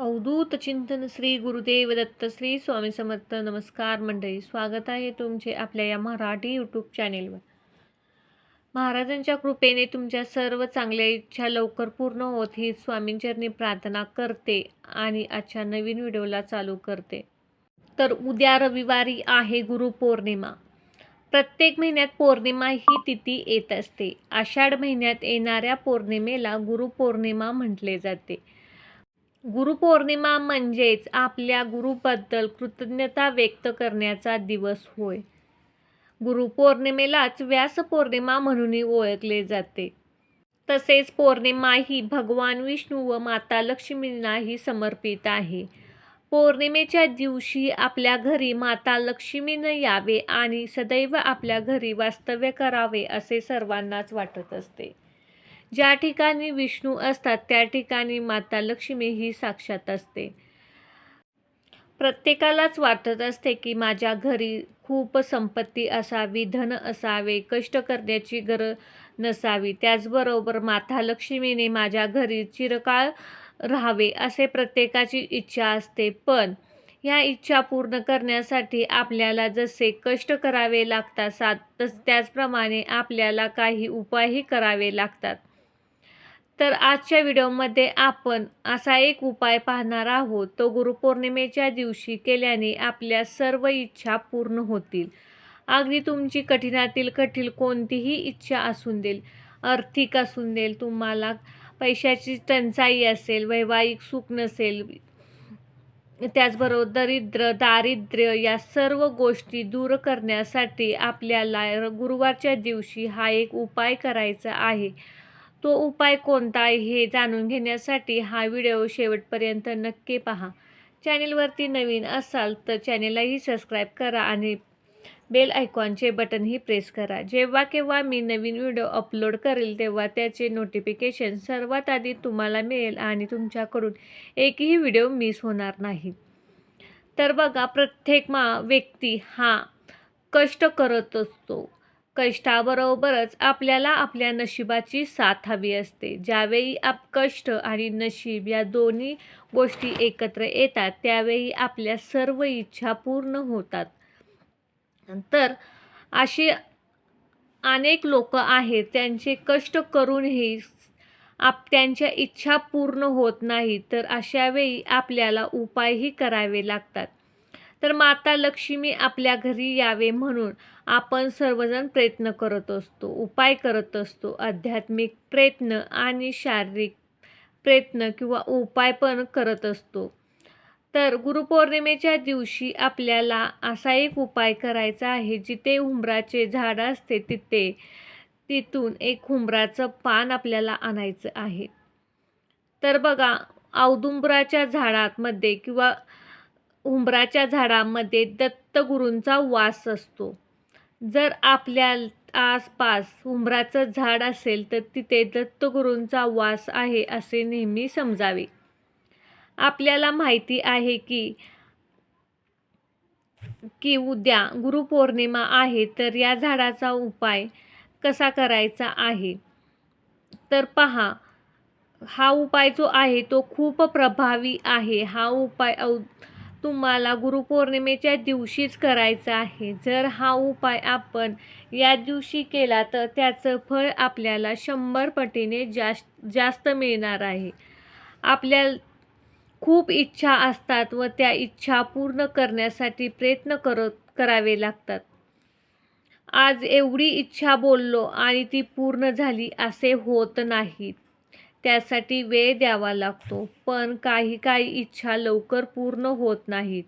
अवधूत चिंतन श्री गुरुदेव दत्त श्री स्वामी समर्थ नमस्कार मंडळी स्वागत आहे तुमचे आपल्या या मराठी यूट्यूब चॅनेलवर महाराजांच्या कृपेने तुमच्या सर्व चांगल्या इच्छा लवकर पूर्ण होत ही स्वामींचरणी प्रार्थना करते आणि आजच्या नवीन व्हिडिओला चालू करते. तर उद्या रविवारी आहे गुरुपौर्णिमा प्रत्येक महिन्यात पौर्णिमा ही तिथी येत असते. आषाढ महिन्यात येणाऱ्या पौर्णिमेला गुरुपौर्णिमा म्हटले जाते. गुरुपौर्णिमा म्हणजेच आपल्या गुरुबद्दल कृतज्ञता व्यक्त करण्याचा दिवस होय. गुरुपौर्णिमेलाच व्यास पौर्णिमा म्हणूनही ओळखले जाते. तसेच पौर्णिमा ही भगवान विष्णू व माता लक्ष्मींनाही समर्पित आहे. पौर्णिमेच्या दिवशी आपल्या घरी माता लक्ष्मीनं यावे आणि सदैव आपल्या घरी वास्तव्य करावे असे सर्वांनाच वाटत असते. ज्या ठिकाणी विष्णू असतात त्या ठिकाणी माता लक्ष्मी ही साक्षात असते. प्रत्येकालाच वाटत असते की माझ्या घरी खूप संपत्ती असावी धन असावे कष्ट करण्याची गरज नसावी. त्याचबरोबर माता लक्ष्मीने माझ्या घरी चिरकाळ राहावे असे प्रत्येकाची इच्छा असते. पण ह्या इच्छा पूर्ण करण्यासाठी आपल्याला जसे कष्ट करावे लागतात सात तस त्याचप्रमाणे आपल्याला काही उपायही करावे लागतात. तर आजच्या व्हिडिओमध्ये आपण असा एक उपाय पाहणार आहोत. तो गुरुपौर्णिमेच्या दिवशी केल्याने आपल्या सर्व इच्छा पूर्ण होतील. अगदी तुमची कठीणातील कठीण कोणतीही इच्छा असून देईल आर्थिक असून देईल तुम्हाला पैशाची टंचाई असेल वैवाहिक सुख नसेल त्याचबरोबर दरिद्र दारिद्र्य या सर्व गोष्टी दूर करण्यासाठी आपल्याला गुरुवारच्या दिवशी हा एक उपाय करायचा आहे. तो उपाय कोणता आहे हे जाणून घेण्यासाठी हा व्हिडिओ शेवटपर्यंत नक्की पहा. चॅनेलवरती नवीन असाल तर चॅनेललाही सबस्क्राईब करा आणि बेल आयकॉनचे बटनही प्रेस करा. जेव्हा केव्हा मी नवीन व्हिडिओ अपलोड करेल तेव्हा त्याचे नोटिफिकेशन सर्वात आधी तुम्हाला मिळेल आणि तुमच्याकडून एकही व्हिडिओ मिस होणार नाही. तर बघा प्रत्येक मा व्यक्ती हा कष्ट करत असतो. कष्टाबरोबरच आपल्याला आपल्या नशिबाची साथ हवी असते. ज्यावेळी आप कष्ट आणि नशीब या दोन्ही गोष्टी एकत्र येतात त्यावेळी आपल्या सर्व इच्छा पूर्ण होतात. तर अशी अनेक लोक आहेत त्यांचे कष्ट करूनही आप त्यांच्या इच्छा पूर्ण होत नाही तर अशावेळी आपल्याला उपायही करावे लागतात. तर माता लक्ष्मी आपल्या घरी यावे म्हणून आपण सर्वजण प्रयत्न करत असतो उपाय करत असतो आध्यात्मिक प्रयत्न आणि शारीरिक प्रयत्न किंवा उपाय पण करत असतो. तर गुरुपौर्णिमेच्या दिवशी आपल्याला असा एक उपाय करायचा आहे जिथे हुंबराचे झाड असते तिथे तिथून एक हुंबराचं पान आपल्याला आणायचं आहे. तर बघा औदुंबराच्या झाडामध्ये किंवा उंबराच्या झाडामध्ये दत्तगुरूंचा वास असतो. जर आपल्या आसपास उंबराचं झाड असेल तर तिथे दत्तगुरूंचा वास आहे असे नेहमी समजावे. आपल्याला माहिती आहे की की उद्या गुरुपौर्णिमा आहे तर या झाडाचा उपाय कसा करायचा आहे? तर पहा हा उपाय जो आहे तो खूप प्रभावी आहे. हा उपाय तुम्हाला गुरुपौर्णिमेच्या दिवशीच करायचा आहे. जर हा उपाय आपण या दिवशी केला तर त्याचं फळ आपल्याला शंभर पटीने जास्त जास्त मिळणार आहे. आपल्या खूप इच्छा असतात व त्या इच्छा पूर्ण करण्यासाठी प्रयत्न करत करावे लागतात. आज एवढी इच्छा बोललो आणि ती पूर्ण झाली असे होत नाहीत त्यासाठी वेळ द्यावा लागतो. पण काही काही इच्छा लवकर पूर्ण होत नाहीत.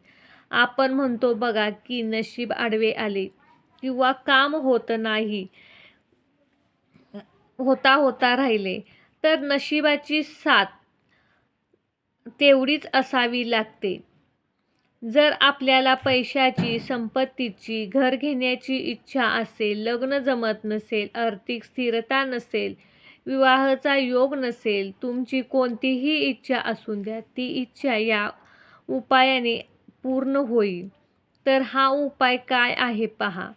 आपण म्हणतो बघा की नशीब आडवे आले किंवा काम होत नाही होता होता राहिले तर नशिबाची साथ तेवढीच असावी लागते. जर आपल्याला पैशाची संपत्तीची घर घेण्याची इच्छा असेल लग्न जमत नसेल आर्थिक स्थिरता नसेल विवाहाचा योग नसेल तुमची कोणतीही इच्छा असून द्या ती इच्छा या उपायाने पूर्ण होईल. तर हा उपाय काय आहे पहा.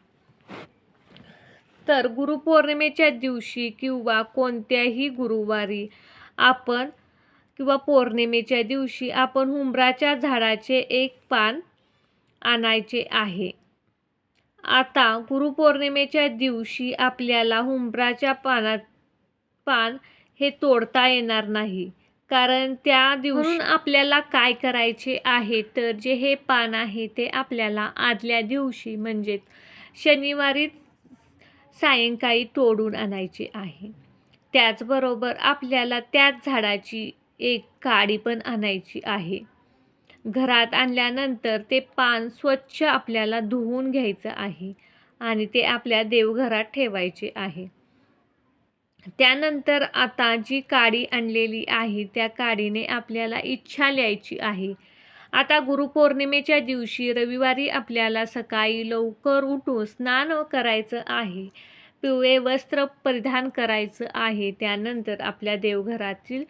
तर गुरुपौर्णिमेच्या दिवशी किंवा कोणत्याही गुरुवारी आपण किंवा पौर्णिमेच्या दिवशी आपण हुंबराच्या झाडाचे एक पान आणायचे आहे. आता गुरुपौर्णिमेच्या दिवशी आपल्याला हुंबराच्या पानात पान हे तोडता येणार नाही. कारण त्या दिवशी आपल्याला काय करायचे आहे? तर जे हे पान आहे ते आपल्याला आदल्या दिवशी म्हणजेच शनिवारी सायंकाळी तोडून आणायचे आहे. त्याचबरोबर आपल्याला त्याच झाडाची एक काडी पण आणायची आहे. घरात आणल्यानंतर ते पान स्वच्छ आपल्याला धुवून घ्यायचं आहे आणि ते आपल्या देवघरात ठेवायचे आहे. त्यानंतर आता जी काडी आणलेली आहे त्या काडीने आपल्याला इच्छा लिहायची आहे. आता गुरुपौर्णिमेच्या दिवशी रविवारी आपल्याला सकाळी लवकर उठून स्नान करायचं आहे. पिवळे वस्त्र परिधान करायचं आहे. त्यानंतर आपल्या देवघरातील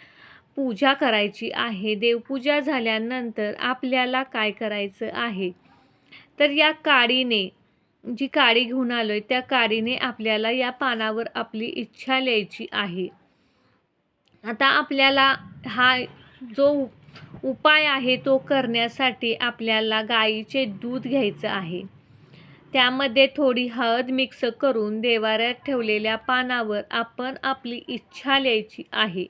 पूजा करायची आहे. देवपूजा झाल्यानंतर आपल्याला काय करायचं आहे? तर या काडीने जी काडी घेऊन आलो आहे त्या काडीने आपल्याला या पानावर आपली इच्छा लिहायची आहे. आता आपल्याला हा जो उपाय आहे तो करण्यासाठी आपल्याला गाईचे दूध घ्यायचं आहे. त्यामध्ये थोडी हळद मिक्स करून देवाऱ्यात ठेवलेल्या पानावर आपण आपली इच्छा लिहायची आहे.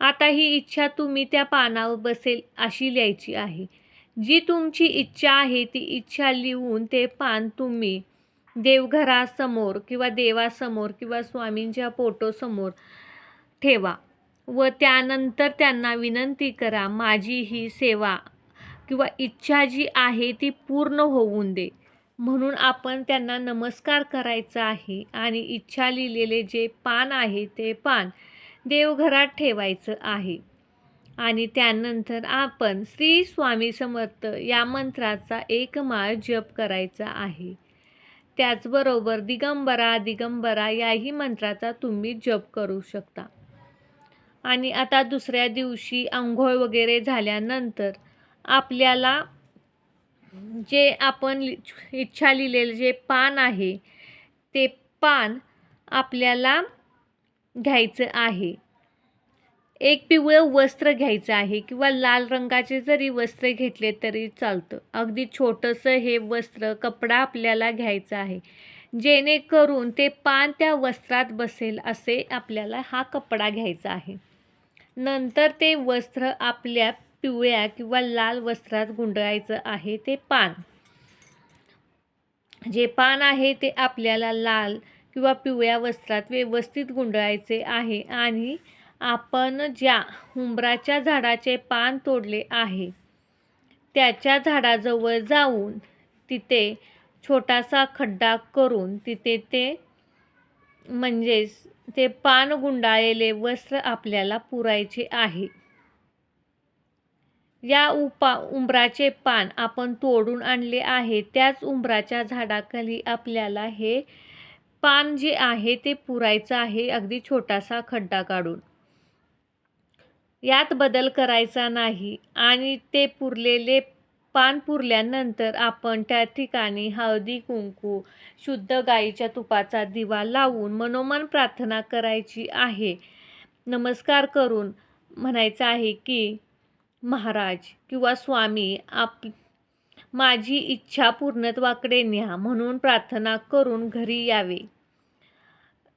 आता ही इच्छा तुम्ही त्या पानावर बसेल अशी लिहायची आहे. जी तुमची इच्छा आहे ती इच्छा लिहून ते पान तुम्ही देवघरासमोर किंवा देवासमोर किंवा स्वामींच्या फोटोसमोर ठेवा व त्यानंतर त्यांना विनंती करा माझी ही सेवा किंवा इच्छा जी आहे ती पूर्ण होऊन दे. म्हणून आपण त्यांना नमस्कार करायचा आहे आणि इच्छा लिहिलेले जे पान आहे ते पान देवघरात ठेवायचं आहे. आणि त्यानंतर आपण श्री स्वामी समर्थ या मंत्राचा एक माळ जप करायचा आहे. त्याचबरोबर दिगंबरा दिगंबरा याही मंत्राचा तुम्ही जप करू शकता. आणि आता दुसऱ्या दिवशी आंघोळ वगैरे झाल्यानंतर आपल्याला जे आपण इच्छा लिहिलेलं जे पान आहे ते पान आपल्याला घ्यायचं आहे. एक पिवळं वस्त्र घ्यायचं आहे किंवा लाल रंगाचे जरी वस्त्र घेतले तरी चालतं. अगदी छोटंसं हे वस्त्र कपडा आपल्याला घ्यायचं आहे. जेणेकरून ते पान त्या वस्त्रात बसेल असे आपल्याला हा कपडा घ्यायचा आहे. नंतर ते वस्त्र आपल्या पिवळ्या किंवा लाल वस्त्रात गुंडाळायचं आहे ते पान. जे पान आहे ते आपल्याला लाल किंवा पिवळ्या वस्त्रात व्यवस्थित गुंडाळायचे आहे आणि आपण ज्या उंबराच्या झाडाचे पान तोडले आहे त्याच्या झाडाजवळ जाऊन तिथे छोटासा खड्डा करून तिथे ते म्हणजेच ते पान गुंडाळलेले वस्त्र आपल्याला पुरायचे आहे. या उपा उंबराचे पान आपण तोडून आणले आहे त्याच उंबराच्या झाडाखाली आपल्याला हे पान जे आहे ते पुरायचं आहे अगदी छोटासा खड्डा काढून. यात बदल करायचा नाही आणि ते पुरलेले पान पुरल्यानंतर आपण त्या ठिकाणी हळदी कुंकू शुद्ध गाईच्या तुपाचा दिवा लावून मनोमन प्रार्थना करायची आहे. नमस्कार करून म्हणायचं आहे की महाराज किंवा स्वामी आप माझी इच्छा पूर्णत्वाकडे न्या म्हणून प्रार्थना करून घरी यावे.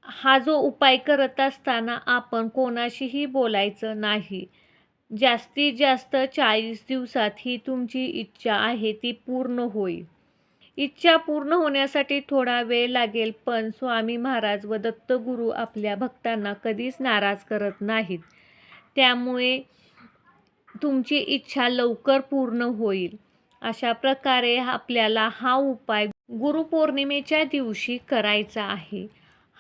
हा जो उपाय करत असताना आपण कोणाशीही बोलायचं नाही. जास्तीत जास्त चाळीस दिवसात ही तुमची इच्छा आहे ती पूर्ण होईल. इच्छा पूर्ण होण्यासाठी थोडा वेळ लागेल पण स्वामी महाराज व दत्तगुरू आपल्या भक्तांना कधीच नाराज करत नाहीत. त्यामुळे तुमची इच्छा लवकर पूर्ण होईल. अशा प्रकारे आपल्याला हा उपाय गुरुपौर्णिमेच्या दिवशी करायचा आहे.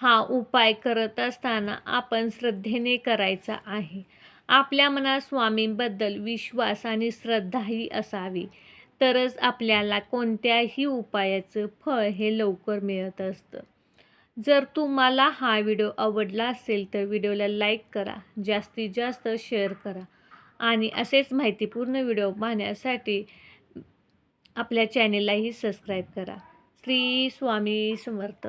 हा उपाय करत असताना आपण श्रद्धेने करायचा आहे. आपल्या मनात स्वामींबद्दल विश्वास आणि श्रद्धाही असावी. तरच आपल्याला कोणत्याही उपायाचं फळ हे लवकर मिळत असतं. जर तुम्हाला हा व्हिडिओ आवडला असेल तर व्हिडिओला लाईक करा जास्तीत जास्त शेअर करा आणि असेच माहितीपूर्ण व्हिडिओ पाहण्यासाठी आपल्या चॅनेललाही सबस्क्राईब करा. श्री स्वामी समर्थ.